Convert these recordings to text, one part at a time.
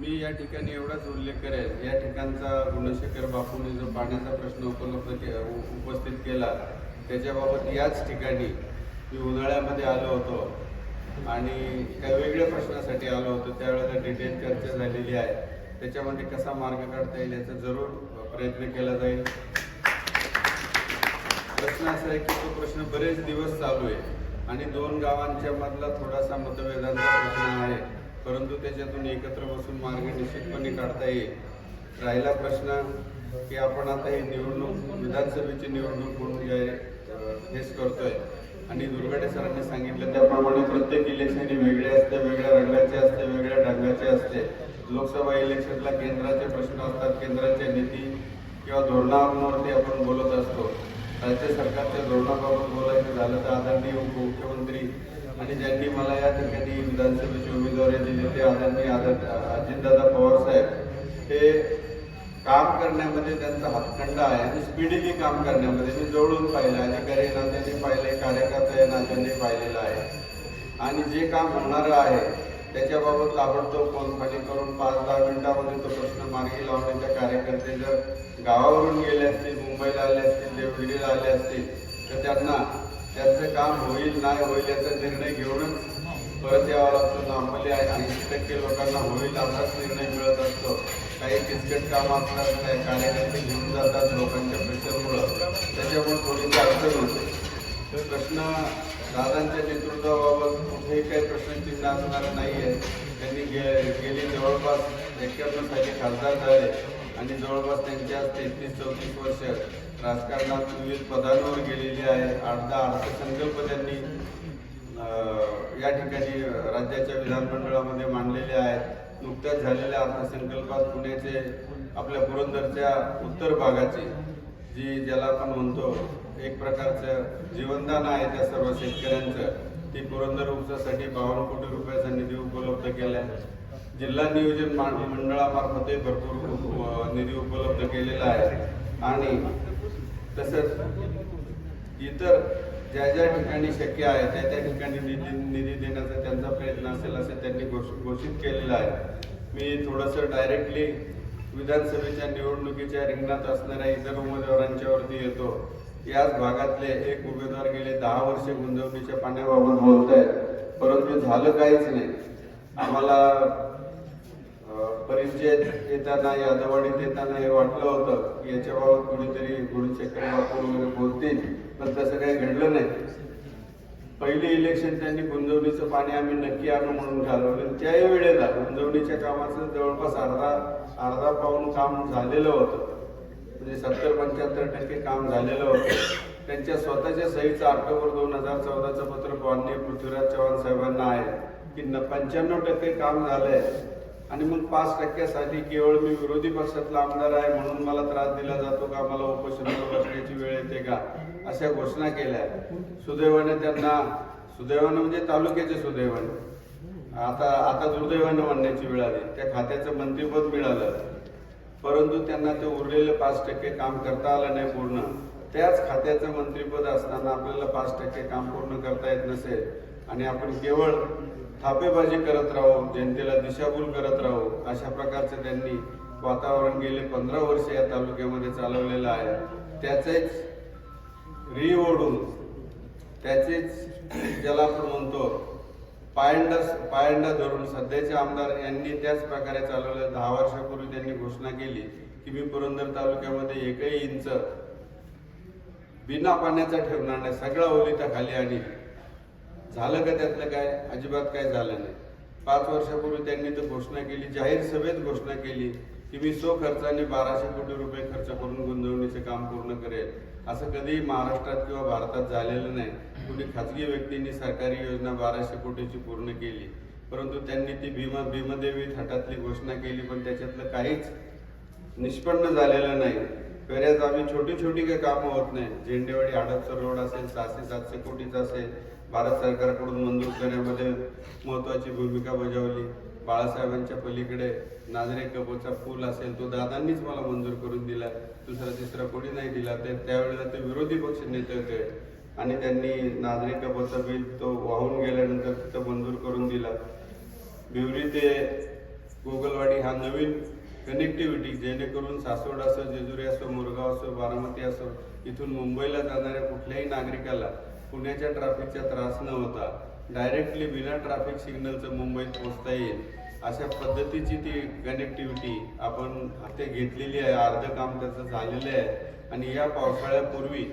मी या ठिकाणी एवढाच उल्लेख करेल. या ठिकाणचा गुणशेखर बापूंनी जो पाण्याचा प्रश्न उपलब्ध के उपस्थित केला त्याच्याबाबत याच ठिकाणी मी उन्हाळ्यामध्ये आलो होतो. आणि त्या वेगळ्या प्रश्नासाठी आलो होतो. त्यावेळेला डिटेल चर्चा झालेली आहे. त्याच्यामध्ये कसा मार्ग काढता येईल याचा जरूर प्रयत्न केला जाईल. प्रश्न असा आहे की तो प्रश्न बरेच दिवस चालू आहे. आणि दोन गावांच्या मधला थोडासा मतभेदांचा प्रश्न आहे. परंतु त्याच्यातून एकत्र बसून मार्ग निश्चितपणे काढता येईल. राहिला प्रश्न की आपण आता ही निवडणूक विधानसभेची निवडणूक म्हणून जे फेस करतोय. आणि दुर्गाडे सरांनी सांगितलं त्याप्रमाणे प्रत्येक इलेक्शन हे वेगळे असते वेगळ्या रंगाचे असते वेगळ्या ढंगाचे असते. लोकसभा इलेक्शनला केंद्राचे प्रश्न असतात केंद्राच्या नीती किंवा धोरणावरती आपण बोलत असतो. राज्य सरकारच्या धोरणा बोलायचं झालं तर आदरणीय उपमुख्यमंत्री आणि ज्यांनी मला या ठिकाणी विधानसभेचे उमेदवार दिली ते आदरणीय आदर अजितदादा पवार साहेब हे काम करण्यामध्ये त्यांचा हातखंडा आहे आणि स्पीडीने काम करण्यामध्ये मी जवळून पाहिलं अधिकारी नात्याने पाहिले कार्यकर्ते नात्याने पाहिलेलं आहे. आणि जे काम होणारं आहे त्याच्याबाबत ताबडतोब फोनफाणी करून पाच दहा मिनिटामध्ये तो प्रश्न मार्गी लावण्याच्या कार्यकर्ते जर गावावरून गेले असतील मुंबईला आले असतील देवगिरीला आले असतील तर त्यांना त्यांचं काम होईल नाही होईल याचा निर्णय घेऊनच परत यावं लागतो नॉर्मली ऐंशी टक्के लोकांना होईल असाच निर्णय मिळत असतो. काही किचकट काम असतात काही कार्यकर्ते घेऊन जातात लोकांच्या प्रेशरमुळं त्याच्यामुळे थोडीशी अडचण होते. तर प्रश्न दादांच्या नेतृत्वाबाबत कुठेही काही प्रश्नचिन्ह असणार नाही आहे त्यांनी गे गेली जवळपास एक्क्याण्णव साली खासदार झाले आणि जवळपास त्यांच्या तेहतीस चौतीस वर्ष राजकारणात विविध पदांवर गेलेली आहे. अर्धा अर्थसंकल्प त्यांनी या ठिकाणी राज्याच्या विधानमंडळामध्ये मांडलेले आहेत. नुकत्याच झालेल्या अर्थसंकल्पात पुण्याचे आपल्या पुरंदरच्या उत्तर भागाची जी ज्याला आपण म्हणतो एक प्रकारचं जीवनदान आहे त्या सर्व शेतकऱ्यांचं ती पुरंदर उपसासाठी बावन्न कोटी रुपयाचा निधी उपलब्ध केलाय. जिल्हा नियोजन मंडळामार्फतही भरपूर निधी उपलब्ध केलेला आहे. आणि तसंच इतर ज्या ज्या ठिकाणी शक्य आहे त्या त्या ठिकाणी निधी निधी देण्याचा त्यांचा प्रयत्न असेल असं त्यांनी घोष- घोषित केलेलं आहे. मी थोडंसं डायरेक्टली विधानसभेच्या निवडणुकीच्या रिंगणात असणाऱ्या इतर उमेदवारांच्या वरती येतो. याच भागातले एक उमेदवार गेले दहा वर्षे गुंतवणुकीच्या पाण्याबाबत बोलत आहेत परंतु झालं काहीच नाही. आम्हाला अं, परिचय येताना यादवाडीत येताना हे वाटलं होतं की याच्याबाबत कुणीतरी गुरुशेखर बापू वगैरे बोलतील. पण तसं काही घडलं नाही. पहिले इलेक्शन त्यांनी गुंजवणीचं पाणी आम्ही नक्की आणू म्हणून घालवलं. त्याही वेळेला गुंजवणीच्या कामाचं जवळपास अर्धा अर्धा पाऊन काम झालेलं होतं. म्हणजे सत्तर पंच्याहत्तर टक्के काम झालेलं होतं. त्यांच्या स्वतःच्या सहीचं ऑक्टोबर दोन हजार चौदाचं पत्र माननीय पृथ्वीराज चव्हाण साहेबांना आहे की न पंच्याण्णव टक्के काम झालंय. आणि मग पाच टक्क्यासाठी केवळ मी विरोधी पक्षातला आमदार आहे म्हणून मला त्रास दिला जातो का मला उपोषणावर बसण्याची वेळ येते का अशा घोषणा केल्या. सुदैवाने त्यांना सुदैवानं म्हणजे तालुक्याचे सुदैवाने. आता आता दुर्दैवानं म्हणण्याची वेळ आली. त्या खात्याचं मंत्रीपद मिळालं. परंतु त्यांना ते उरलेलं पाच टक्के काम करता आलं नाही पूर्ण. त्याच खात्याचं मंत्रीपद असताना आपल्याला पाच टक्के काम पूर्ण करता येत नसेल आणि आपण केवळ थापेबाजी करत राहू जनतेला दिशाभूल करत राहू अशा प्रकारचं त्यांनी वातावरण गेले पंधरा वर्ष या तालुक्यामध्ये चालवलेलं आहे. त्याचेच री ओढून त्याचेच ज्याला आपण म्हणतो पायंडा पायंडा धरून सध्याचे आमदार यांनी त्याच प्रकारे चालवलं. दहा वर्षापूर्वी त्यांनी घोषणा केली की मी पुरंदर तालुक्यामध्ये एकही इंच बिना पाण्याचा ठेवणार नाही सगळा ओलिता खाली आणि झालं का त्यातलं काय? अजिबात काय झालं नाही. पाच वर्षापूर्वी त्यांनी तर घोषणा केली जाहीर सभेत घोषणा केली की मी सो खर्चाने बाराशे कोटी रुपये खर्च करून गुंतवणुकीचे काम पूर्ण करेल. असं कधीही महाराष्ट्रात किंवा भारतात झालेलं नाही. कुणी खाजगी व्यक्तींनी सरकारी योजना बाराशे कोटीची पूर्ण केली. परंतु त्यांनी ती भीमा भीमदेवी थाटातली घोषणा केली पण त्याच्यातलं काहीच निष्पन्न झालेलं नाही. बऱ्याच आम्ही छोटी छोटी काही कामं होत नाही झेंडेवाडी हडपसर रोड असेल सहाशे सातशे कोटीचा असेल भारत सरकारकडून मंजूर करण्यामध्ये महत्वाची भूमिका बजावली। बाळासाहेबांच्या पलीकडे नाजरे कपूरचा पूल असेल तो दादांनीच मला मंजूर करून दिला. दुसरा तिसरा कोणी नाही दिला ते त्यावेळेला ते विरोधी पक्ष नेते होते. आणि त्यांनी नाजरे कपूरचा बिल तो वाहून गेल्यानंतर तिथं मंजूर करून दिला. भिवरी ते गोगलवाडी हा नवीन कनेक्टिव्हिटी जेणेकरून सासवड असो जेजुरी असो मुरगाव असो बारामती असो इथून मुंबईला जाणाऱ्या कुठल्याही नागरिकाला पुण्याच्या ट्रॅफिकचा त्रास न होता डायरेक्टली बिना ट्रॅफिक सिग्नलचं मुंबईत पोहोचता येईल. अशा पद्धतीची ती कनेक्टिव्हिटी आपण ते घेतलेली आहे. अर्ध काम त्याचं झालेलं आहे. आणि या पावसाळ्यापूर्वी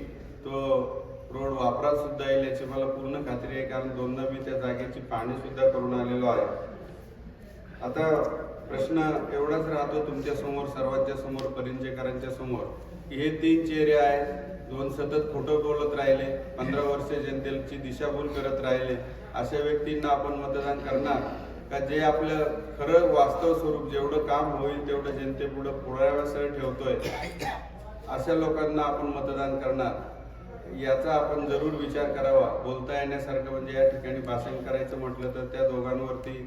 तो रोड वापरात सुद्धा येईल याची मला पूर्ण खात्री आहे. कारण दोनदा मी त्या जागेची पाणीसुद्धा करून आलेलो आहे. आता प्रश्न एवढाच राहतो तुमच्यासमोर सर्वांच्या समोर परिंचेकरांच्या समोर की हे तीन चेहरे आहेत. दोन सतत खोटं बोलत राहिले. पंधरा वर्ष जनतेची दिशाभूल करत राहिले. अशा व्यक्तींना आपण मतदान करणार? का जे आपलं खरं वास्तव स्वरूप जेवढं काम होईल तेवढं जनतेपुढं पुराव्यासह ठेवतोय? अशा लोकांना आपण मतदान करणार? याचा आपण जरूर विचार करावा. बोलता येण्यासारखं म्हणजे या ठिकाणी भाषण करायचं म्हटलं तर त्या दोघांवरती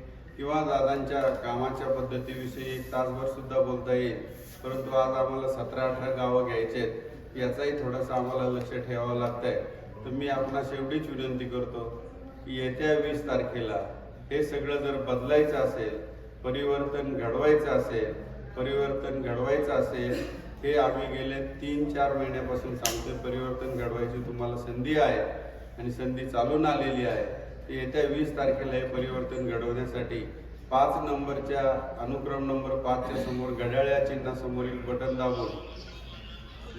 किंवा दादांच्या कामाच्या पद्धतीविषयी एक तासभर सुद्धा बोलता येईल. परंतु आज आम्हाला सतरा अठरा गावं घ्यायचे आहेत याचाही थोडासा आम्हाला लक्ष ठेवावं लागतंय. तर मी आपणास एवढीच विनंती करतो की येत्या वीस तारखेला हे सगळं जर बदलायचं असेल परिवर्तन घडवायचं असेल परिवर्तन घडवायचं असेल हे आम्ही गेले तीन चार महिन्यापासून सांगतोय परिवर्तन घडवायची तुम्हाला संधी आहे आणि संधी चालून आलेली आहे. येत्या वीस तारखेला हे परिवर्तन घडवण्यासाठी पाच नंबरच्या अनुक्रम नंबर पाचच्या समोर घड्याळ्या चिन्हासमोरील बटन दाबून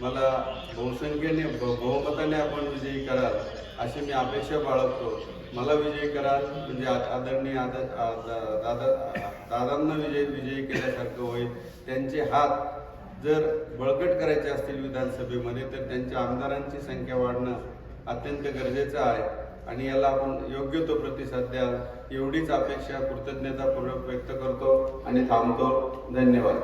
मला बहुसंख्येने बहुमताने आपण विजयी कराल अशी मी अपेक्षा बाळगतो. मला विजयी कराल म्हणजे आदरणीय आदर दादा दादांना विजय विजयी केल्यासारखं होईल. त्यांचे हात जर बळकट करायचे असतील विधानसभेमध्ये तर त्यांच्या आमदारांची संख्या वाढणं अत्यंत गरजेचं आहे. आणि याला आपण योग्य तो प्रतिसाद द्या एवढीच अपेक्षा कृतज्ञतापूर्वक व्यक्त करतो आणि थांबतो. धन्यवाद.